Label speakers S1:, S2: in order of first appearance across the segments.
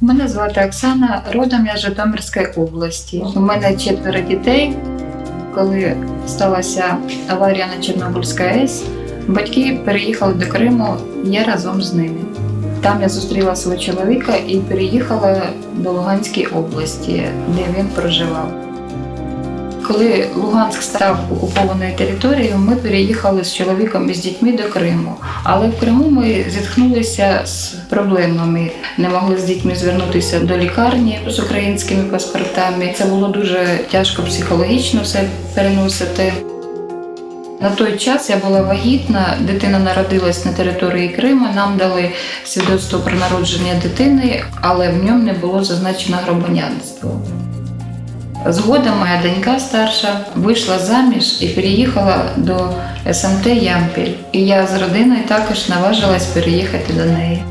S1: Мене звати Оксана, родом я з Житомирської області. У мене четверо дітей. Коли сталася аварія на Чорнобильській АЕС, батьки переїхали до Криму, я разом з ними. Там я зустріла свого чоловіка і переїхала до Луганської області, де він проживав. Коли Луганськ став окупованою територією, ми переїхали з чоловіком і з дітьми до Криму. Але в Криму ми зіткнулися з проблемами. Не могли з дітьми звернутися до лікарні з українськими паспортами. Це було дуже тяжко психологічно все переносити. На той час я була вагітна, дитина народилась на території Криму. Нам дали свідоцтво про народження дитини, але в ньому не було зазначено громадянство. Згодом моя донька старша вийшла заміж і переїхала до СМТ Ямпіль. І я з родиною також наважилась переїхати до неї.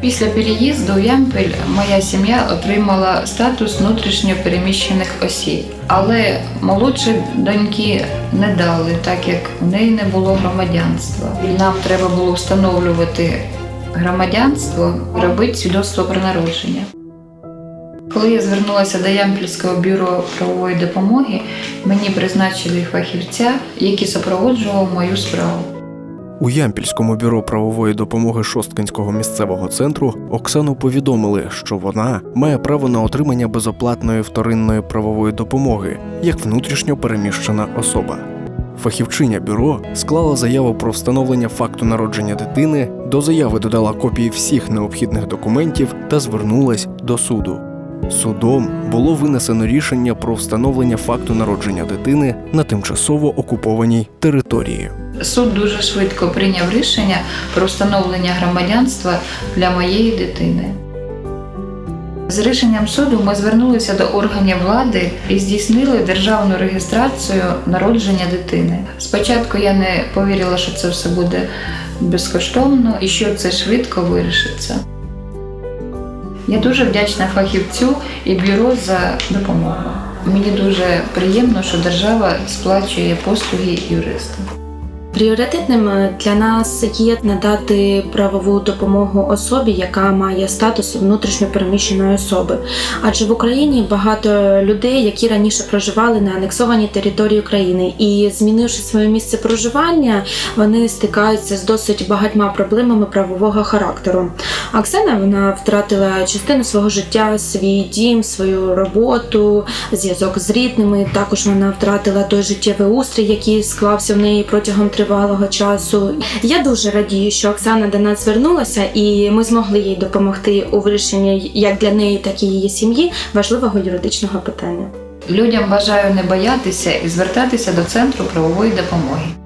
S1: Після переїзду в Ямпіль моя сім'я отримала статус внутрішньо переміщених осіб, але молодші доньки не дали, так як в неї не було громадянства. І нам треба було встановлювати громадянство, робити свідоцтво про народження. Коли я звернулася до Ямпільського бюро правової допомоги, мені призначили фахівця, який супроводжував мою справу.
S2: У Ямпільському бюро правової допомоги Шосткинського місцевого центру Оксану повідомили, що вона має право на отримання безоплатної вторинної правової допомоги як внутрішньо переміщена особа. Фахівчиня бюро склала заяву про встановлення факту народження дитини, до заяви додала копії всіх необхідних документів та звернулась до суду. Судом було винесено рішення про встановлення факту народження дитини на тимчасово окупованій території.
S1: Суд дуже швидко прийняв рішення про встановлення громадянства для моєї дитини. З рішенням суду ми звернулися до органів влади і здійснили державну реєстрацію народження дитини. Спочатку я не повірила, що це все буде безкоштовно і що це швидко вирішиться. Я дуже вдячна фахівцю і бюро за допомогу. Мені дуже приємно, що держава сплачує послуги юриста.
S3: Пріоритетним е, для нас є надати правову допомогу особі, яка має статус внутрішньо переміщеної особи. Адже в Україні багато людей, які раніше проживали на анексованій території України, і змінивши своє місце проживання, вони стикаються з досить багатьма проблемами правового характеру. Оксана вона втратила частину свого життя, свій дім, свою роботу, зв'язок з рідними. Також вона втратила той життєвий устрій, який склався в неї протягом тривалого часу. Я дуже радію, що Оксана до нас звернулася, і ми змогли їй допомогти у вирішенні як для неї, так і її сім'ї важливого юридичного питання.
S1: Людям бажаю не боятися і звертатися до центру правової допомоги.